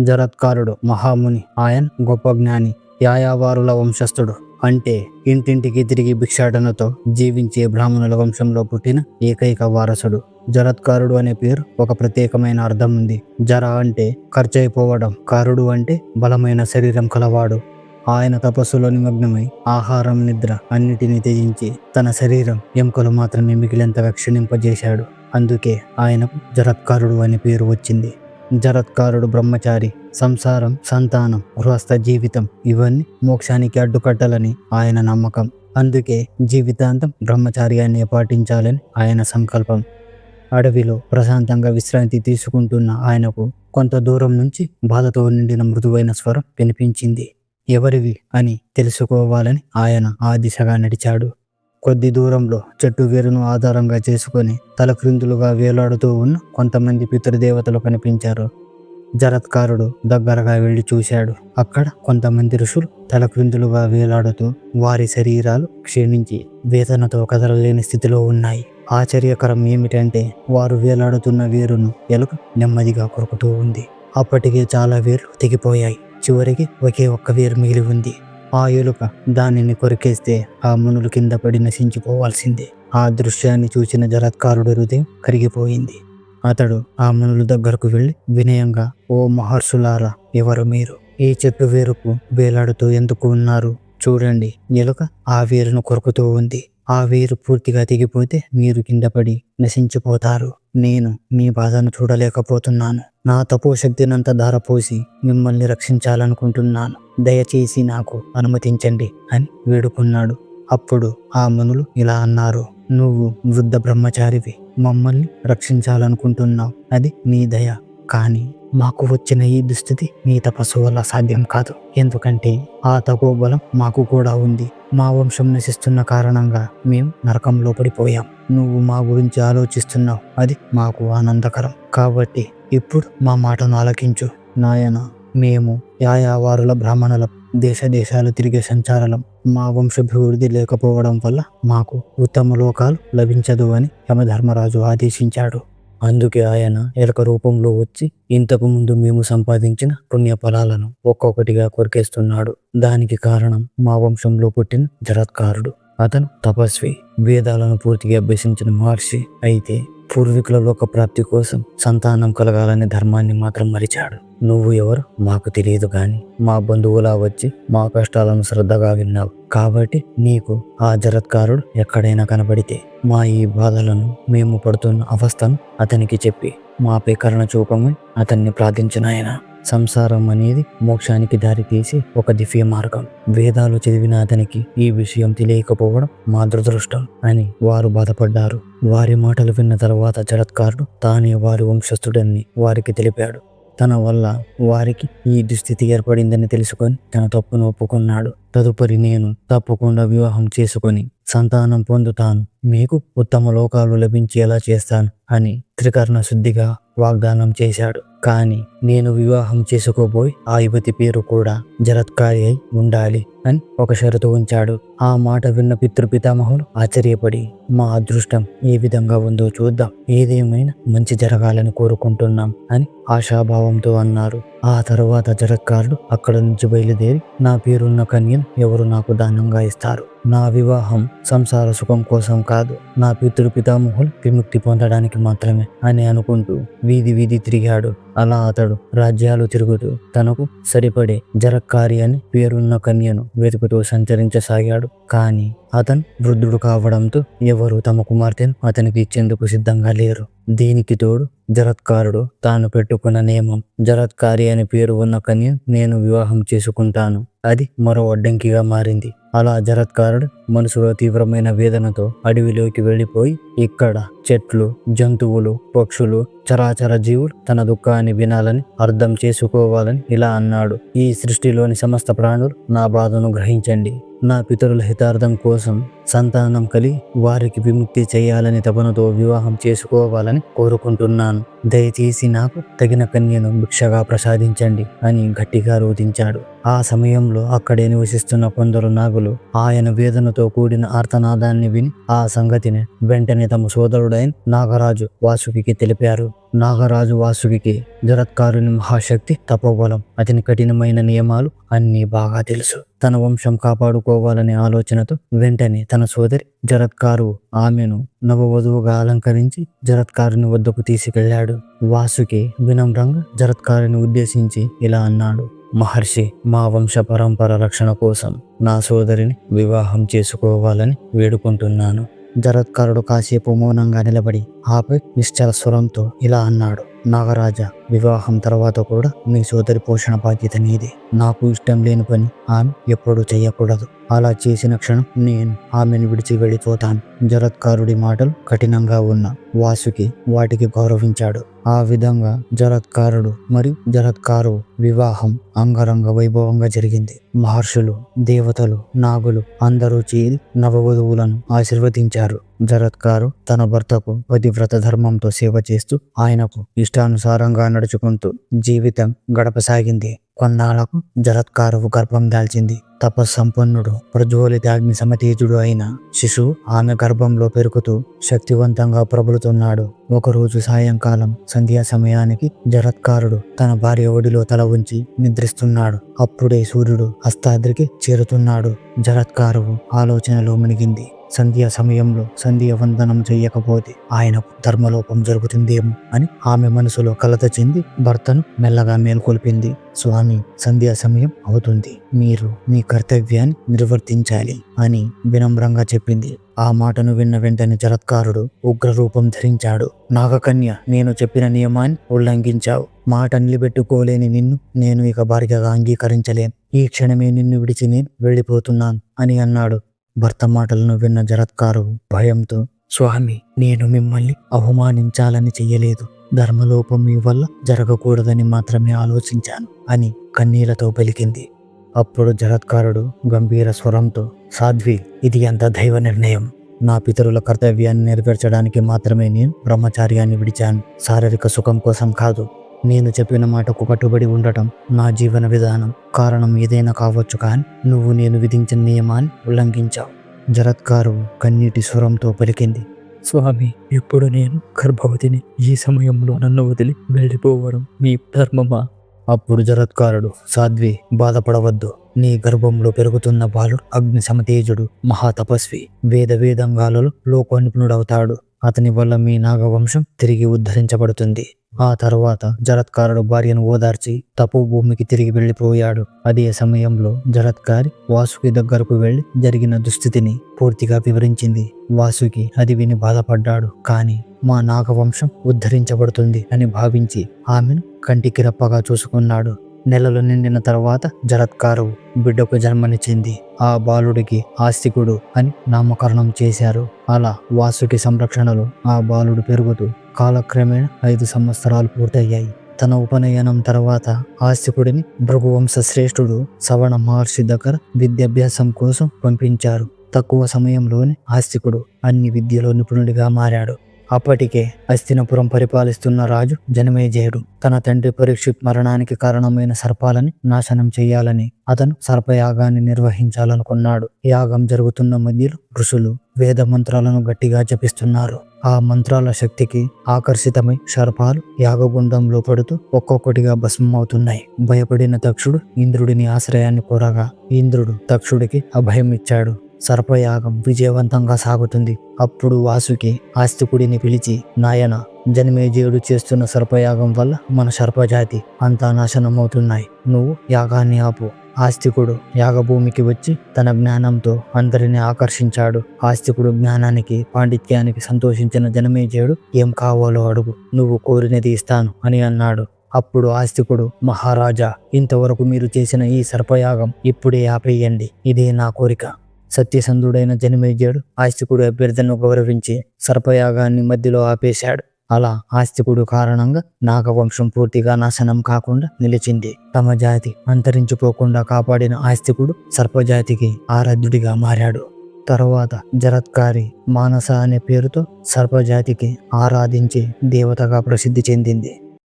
జరత్కారుడు మహాముని ఆయన్ గొప్ప జ్ఞాని యాయావారుల వంశస్థుడు. అంటే ఇంటింటికి తిరిగి భిక్షాటనతో జీవించే బ్రాహ్మణుల వంశంలో పుట్టిన ఏకైక వారసుడు. జరత్కారుడు అనే పేరు ఒక ప్రత్యేకమైన అర్థం ఉంది. జర అంటే ఖర్చయిపోవడం కారుడు అంటే బలమైన శరీరం కలవాడు. ఆయన తపస్సులో నిమగ్నమై ఆహారం నిద్ర అన్నిటినీ త్యజించి తన శరీరం ఎముకలు మాత్రమే మిగిలింత క్షీణింపజేశాడు. అందుకే ఆయనకు జరత్కారుడు అనే పేరు వచ్చింది. జరత్కారుడు బ్రహ్మచారి సంసారం సంతానం గృహస్థ జీవితం ఇవన్నీ మోక్షానికి అడ్డుకట్టాలని ఆయన నమ్మకం. అందుకే జీవితాంతం బ్రహ్మచార్యాన్ని పాటించాలని ఆయన సంకల్పం. అడవిలో ప్రశాంతంగా విశ్రాంతి తీసుకుంటున్న ఆయనకు కొంత దూరం నుంచి బాధతో నిండిన మృదువైన స్వరం వినిపించింది. ఎవరివి అని తెలుసుకోవాలని ఆయన ఆ దిశగా నడిచాడు. కొద్ది దూరంలో చెట్టు వేరును ఆధారంగా చేసుకొని తలక్రిందులుగా వేలాడుతూ ఉన్న కొంతమంది పితృదేవతలు కనిపించారు. జరత్కారుడు దగ్గరగా వెళ్ళి చూశాడు. అక్కడ కొంతమంది ఋషులు తలక్రిందులుగా వేలాడుతూ వారి శరీరాలు క్షీణించి వేదనతో కదలలేని స్థితిలో ఉన్నాయి. ఆశ్చర్యకరం ఏమిటంటే వారు వేలాడుతున్న వేరును ఎలుక నెమ్మదిగా కొరుకుతూ ఉంది. అప్పటికే చాలా వేర్లు తెగిపోయాయి. చివరికి ఒకే ఒక్క వేరు మిగిలి ఉంది. ఆ ఎలుక దానిని కొరికేస్తే ఆ మునులు కింద పడి నశించుకోవాల్సిందే. ఆ దృశ్యాన్ని చూసిన జరత్కారుడి హృదయం కరిగిపోయింది. అతడు ఆ మునుల దగ్గరకు వెళ్ళి వినయంగా ఓ మహర్షులారా ఎవరు మీరు? ఈ చెట్టు వేరుకు వేలాడుతూ ఎందుకు ఉన్నారు? చూడండి ఎలుక ఆ వేరును కొరుకుతూ ఉంది. ఆ వేరు పూర్తిగా తెగిపోతే మీరు కింద పడి నశించిపోతారు. నేను మీ బాధను చూడలేకపోతున్నాను. నా తపోశక్తినంత ధారపోసి మిమ్మల్ని రక్షించాలనుకుంటున్నాను. దయచేసి నాకు అనుమతించండి అని వేడుకున్నాడు. అప్పుడు ఆ మునులు ఇలా అన్నారు నువ్వు వృద్ధ బ్రహ్మచారివి. మమ్మల్ని రక్షించాలనుకుంటున్నావు. అది నీ దయ. కానీ మాకు వచ్చిన ఈ దుస్థితి మీ తపస్సు వల్ల సాధ్యం కాదు. ఎందుకంటే ఆ తపోబలం మాకు కూడా ఉంది. మా వంశం నశిస్తున్న కారణంగా మేము నరకంలో పడిపోయాం. నువ్వు మా గురించి ఆలోచిస్తున్నావు. అది మాకు ఆనందకరం. కాబట్టి ఇప్పుడు మా మాటను ఆలకించు. నాయన మేము యాయావారుల బ్రాహ్మణుల. దేశ దేశాలు తిరిగే సంచారలం. మా వంశాభివృద్ధి లేకపోవడం వల్ల మాకు ఉత్తమ లోకాలు లభించదు అని యమధర్మరాజు ఆదేశించాడు. అందుకే ఆయన ఎలక రూపంలో వచ్చి ఇంతకు ముందు మేము సంపాదించిన పుణ్య ఫలాలను ఒక్కొక్కటిగా కొరికేస్తున్నాడు. దానికి కారణం మా వంశంలో పుట్టిన జరత్కారుడు అతను తపస్వి వేదాలను పూర్తిగా అభ్యసించిన మహర్షి అయితే పూర్వీకుల లోక ప్రాప్తి కోసం సంతానం కలగాలనే ధర్మాన్ని మాత్రం మరిచాడు. నువ్వు ఎవరు? మాకు తెలియదు గాని మా బంధువులా వచ్చి మా కష్టాలను శ్రద్ధగా విన్నావు. కాబట్టి నీకు ఆ జరత్కారుడు ఎక్కడైనా కనబడితే మా ఈ బాధలను మేము పడుతున్న అవస్థను అతనికి చెప్పి మాపై కరుణ చూపమని అతన్ని ప్రార్థించిన సంసారం అనేది మోక్షానికి దారితీసి ఒక దివ్య మార్గం. వేదాలు చదివిన అతనికి ఈ విషయం తెలియకపోవడం మా దురదృష్టం అని వారు బాధపడ్డారు. వారి మాటలు విన్న తర్వాత జరత్కారుడు తానే వారి వంశస్థుడని వారికి తెలిపాడు. తన వల్ల వారికి ఈ దుస్థితి ఏర్పడిందని తెలుసుకొని తన తప్పును ఒప్పుకున్నాడు. తదుపరి నేను తప్పకుండా వివాహం చేసుకొని సంతానం పొందుతాను. మీకు ఉత్తమ లోకాలు లభించేలా చేస్తాను అని త్రికర్ణ శుద్ధిగా వాగ్దానం చేశాడు. కానీ నేను వివాహం చేసుకోబోయి ఆ యువతి పేరు కూడా జరత్కారి అయి ఉండాలి అని ఒక షరతు ఉంచాడు. ఆ మాట విన్న పితృపితామహులు ఆశ్చర్యపడి మా అదృష్టం ఏ విధంగా ఉందో చూద్దాం. ఏదేమైనా మంచి జరగాలని కోరుకుంటున్నాం అని ఆశాభావంతో అన్నారు. ఆ తరువాత జరత్కారుడు అక్కడ నుంచి బయలుదేరి నా పేరున్న కన్యను ఎవరు నాకు దానంగా ఇస్తారు. నా వివాహం సంసార సుఖం కోసం కాదు నా పితృ పితామహులు విముక్తి పొందడానికి మాత్రమే అని అనుకుంటూ వీధి వీధి తిరిగాడు. అలా అతడు రాజ్యాలు తిరుగుతూ తనకు సరిపడే జరక్కారి అని పేరున్న కన్యను వెతుకుతూ సంచరించసాగాడు. కానీ అతను వృద్ధుడు కావడంతో ఎవరు తమ కుమార్తెను అతనికి ఇచ్చేందుకు సిద్ధంగా లేరు. దీనికి తోడు జరత్కారుడు తాను పెట్టుకున్న నియమం జరత్కారి అనే పేరు ఉన్న కన్య నేను వివాహం చేసుకుంటాను. అది మరో అడ్డంకిగా మారింది. అలా జరత్కారుడు మనసులో తీవ్రమైన వేదనతో అడవిలోకి వెళ్ళిపోయి ఇక్కడ చెట్లు జంతువులు పక్షులు చరాచర జీవులు తన దుఃఖాన్ని వినాలని అర్థం చేసుకోవాలని ఇలా అన్నాడు. ఈ సృష్టిలోని సమస్త ప్రాణులు నా బాధను గ్రహించండి. నా పితరుల హితార్థం కోసం సంతానం కలిగి వారికి విముక్తి చేయాలని తపనతో వివాహం చేసుకోవాలని కోరుకుంటున్నాను. దయచేసి నాకు తగిన కన్యను భిక్షగా ప్రసాదించండి అని గట్టిగా రోధించాడు. ఆ సమయంలో అక్కడే నివసిస్తున్న కొందరు నాగులు ఆయన వేదనతో కూడిన ఆర్తనాదాన్ని విని ఆ సంగతిని వెంటనే తమ సోదరుడైన నాగరాజు వాసుకి తెలిపారు. నాగరాజు వాసుకి జరత్కారుని మహాశక్తి తపోబలం. అతని కఠినమైన నియమాలు అన్నీ బాగా తెలుసు. తన వంశం కాపాడుకోవాలనే ఆలోచనతో వెంటనే తన సోదరి జరత్కారు ఆమెను నవవధువుగా అలంకరించి జరత్కారుని వద్దకు తీసుకెళ్ళాడు. వాసుకి వినమ్రంగా జరత్కారుని ఉద్దేశించి ఇలా అన్నాడు. మహర్షి మా వంశ పరంపర రక్షణ కోసం నా సోదరిని వివాహం చేసుకోవాలని వేడుకుంటున్నాను. జరత్కారుడు కాసేపు మౌనంగా నిలబడి ఆపై నిశ్చల స్వరంతో ఇలా అన్నాడు నాగరాజా వివాహం తర్వాత కూడా మీ సోదరి పోషణ బాధ్యత నీది. నాకు ఇష్టం లేని పని ఆమె ఎప్పుడూ చేయకూడదు. అలా చేసిన క్షణం నేను ఆమెను విడిచి వెళ్ళిపోతాను. జరత్కారుడి మాటలు కఠినంగా ఉన్న వాసుకి వాటికి గౌరవించాడు. ఆ విధంగా జరత్కారుడు మరియు జరత్కారు వివాహం అంగరంగ వైభవంగా జరిగింది. మహర్షులు దేవతలు నాగులు అందరూ చేరి నవవధువులను ఆశీర్వదించారు. జరత్కారు తన భర్తకు పతివ్రత ధర్మంతో సేవ చేస్తూ ఆయనకు ఇష్టానుసారంగా నడుచుకుంటూ జీవితం గడపసాగింది. కొన్నాళ్ళకు జరత్కారువు గర్భం దాల్చింది. తపస్సంపన్నుడు ప్రజ్వలిత అగ్ని సమతేజుడు అయిన శిశువు ఆమె గర్భంలో పెరుగుతూ శక్తివంతంగా ప్రబలుతున్నాడు. ఒకరోజు సాయంకాలం సంధ్యా సమయానికి జరత్కారుడు తన భార్య ఒడిలో తల ఉంచి నిద్రిస్తున్నాడు. అప్పుడే సూర్యుడు హస్తాద్రికి చేరుతున్నాడు. జరత్కారువు ఆలోచనలో మునిగింది. సంధ్యా సమయంలో సంధ్య వందనం చేయకపోతే ఆయనకు ధర్మలోపం జరుగుతుందేమో అని ఆమె మనసులో కలత చెంది భర్తను మెల్లగా మేల్కొల్పింది. స్వామి సంధ్యా సమయం అవుతుంది. మీరు మీ కర్తవ్యాన్ని నిర్వర్తించాలి అని వినమ్రంగా చెప్పింది. ఆ మాటను విన్న వెంటనే జరత్కారుడు ఉగ్రరూపం ధరించాడు. నాగకన్య నేను చెప్పిన నియమాన్ని ఉల్లంఘించావు. మాట నిలబెట్టుకోలేని నిన్ను నేను ఇక భార్యగా అంగీకరించలేను. ఈ క్షణమే నిన్ను విడిచి నేను వెళ్ళిపోతున్నాను అని అన్నాడు భర్త మాటలను విన్న జరత్కారు భయంతో స్వామి నేను మిమ్మల్ని అవమానించాలని చెయ్యలేదు. ధర్మలోపం మీ వల్ల జరగకూడదని మాత్రమే ఆలోచించాను అని కన్నీళ్ళతో పలికింది. అప్పుడు జరత్కారుడు గంభీర స్వరంతో సాధ్వి ఇది ఎంత దైవ నిర్ణయం. నా పితరుల కర్తవ్యాన్ని నెరవేర్చడానికి మాత్రమే నేను బ్రహ్మచార్యాన్ని విడిచాను. శారీరక సుఖం కోసం కాదు. నేను చెప్పిన మాటకు కట్టుబడి ఉండటం నా జీవన విధానం. కారణం ఏదైనా కావచ్చు కానీ నువ్వు నేను విధించిన నియమాన్ని ఉల్లంఘించావు. జరత్కారు కన్నీటి స్వరంతో పలికింది. స్వామి ఇప్పుడు నేను గర్భవతిని. ఈ సమయంలో నన్ను వదిలి వెళ్ళిపోవడం మీ ధర్మమా? అప్పుడు జరత్కారుడు సాధ్వి బాధపడవద్దు. నీ గర్భంలో పెరుగుతున్న బాలుడు అగ్ని సమతేజుడు మహాతపస్వి వేద వేదంగాలలో లోకోనిపుణుడవుతాడు అతని వల్ల మీ నాగవంశం తిరిగి ఉద్ధరించబడుతుంది. ఆ తర్వాత జరత్కారుడు భార్యను ఓదార్చి తపో భూమికి తిరిగి వెళ్ళిపోయాడు. అదే సమయంలో జరత్కారి వాసుకి దగ్గరకు వెళ్ళి జరిగిన దుస్థితిని పూర్తిగా వివరించింది. వాసుకి అది విని బాధపడ్డాడు. కానీ మా నాగవంశం ఉద్ధరించబడుతుంది అని భావించి ఆమెను కంటికి రెప్పగా చూసుకున్నాడు. నెలలు నిండిన తర్వాత జరత్కారు బిడ్డకు జన్మనిచ్చింది. ఆ బాలుడికి ఆస్తికుడు అని నామకరణం చేశారు. అలా వాసుకి సంరక్షణలో ఆ బాలుడు పెరుగుతూ కాలక్రమేణా ఐదు సంవత్సరాలు పూర్తయ్యాయి. తన ఉపనయనం తర్వాత ఆస్తికుడిని భృగువంశ శ్రేష్ఠుడు సవణ మహర్షి దగ్గర విద్యాభ్యాసం కోసం పంపించారు. తక్కువ సమయంలోనే ఆస్తికుడు అన్ని విద్యలో నిపుణుడిగా మారాడు. అప్పటికే అస్తినపురం పరిపాలిస్తున్న రాజు జనమేజయుడు. తన తండ్రి పరీక్షిత్ మరణానికి కారణమైన సర్పాలని నాశనం చేయాలని అతను సర్పయాగాన్ని నిర్వహించాలనుకున్నాడు. యాగం జరుగుతున్న మధ్యలో ఋషులు వేద మంత్రాలను గట్టిగా జపిస్తున్నారు. ఆ మంత్రాల శక్తికి ఆకర్షితమై సర్పాలు యాగగుండంలో పడుతూ ఒక్కొక్కటిగా భస్మమవుతున్నాయి. భయపడిన తక్షుడు ఇంద్రుడిని ఆశ్రయాన్ని కోరగా ఇంద్రుడు తక్షుడికి అభయం ఇచ్చాడు సర్పయాగం విజయవంతంగా సాగుతుంది. అప్పుడు వాసుకి ఆస్తికుడిని పిలిచి నాయన జన్మేజయుడు చేస్తున్న సర్పయాగం వల్ల మన సర్పజాతి అంతా నాశనమవుతున్నాయి. నువ్వు యాగాన్ని ఆపు. ఆస్తికుడు యాగభూమికి వచ్చి తన జ్ఞానంతో అందరిని ఆకర్షించాడు. ఆస్తికుడు జ్ఞానానికి పాండిత్యానికి సంతోషించిన జనమేజయుడు ఏం కావాలో అడుగు. నువ్వు కోరినది ఇస్తాను అని అన్నాడు. అప్పుడు ఆస్తికుడు మహారాజా ఇంతవరకు మీరు చేసిన ఈ సర్పయాగం ఇప్పుడే ఆపేయండి. ఇదే నా కోరిక. సత్యసంధుడైన జనమేజయుడు ఆస్తికుడు అభ్యర్థనను గౌరవించి సర్పయాగాన్ని మధ్యలో ఆపేశాడు. అలా ఆస్తికుడు కారణంగా నాగవంశం పూర్తిగా నాశనం కాకుండా నిలిచింది. తమ జాతి అంతరించిపోకుండా కాపాడిన ఆస్తికుడు సర్పజాతికి ఆరాధ్యుడిగా మారాడు. తరువాత జరత్కారి మానస అనే పేరుతో సర్పజాతికి ఆరాధించి దేవతగా ప్రసిద్ధి చెందింది.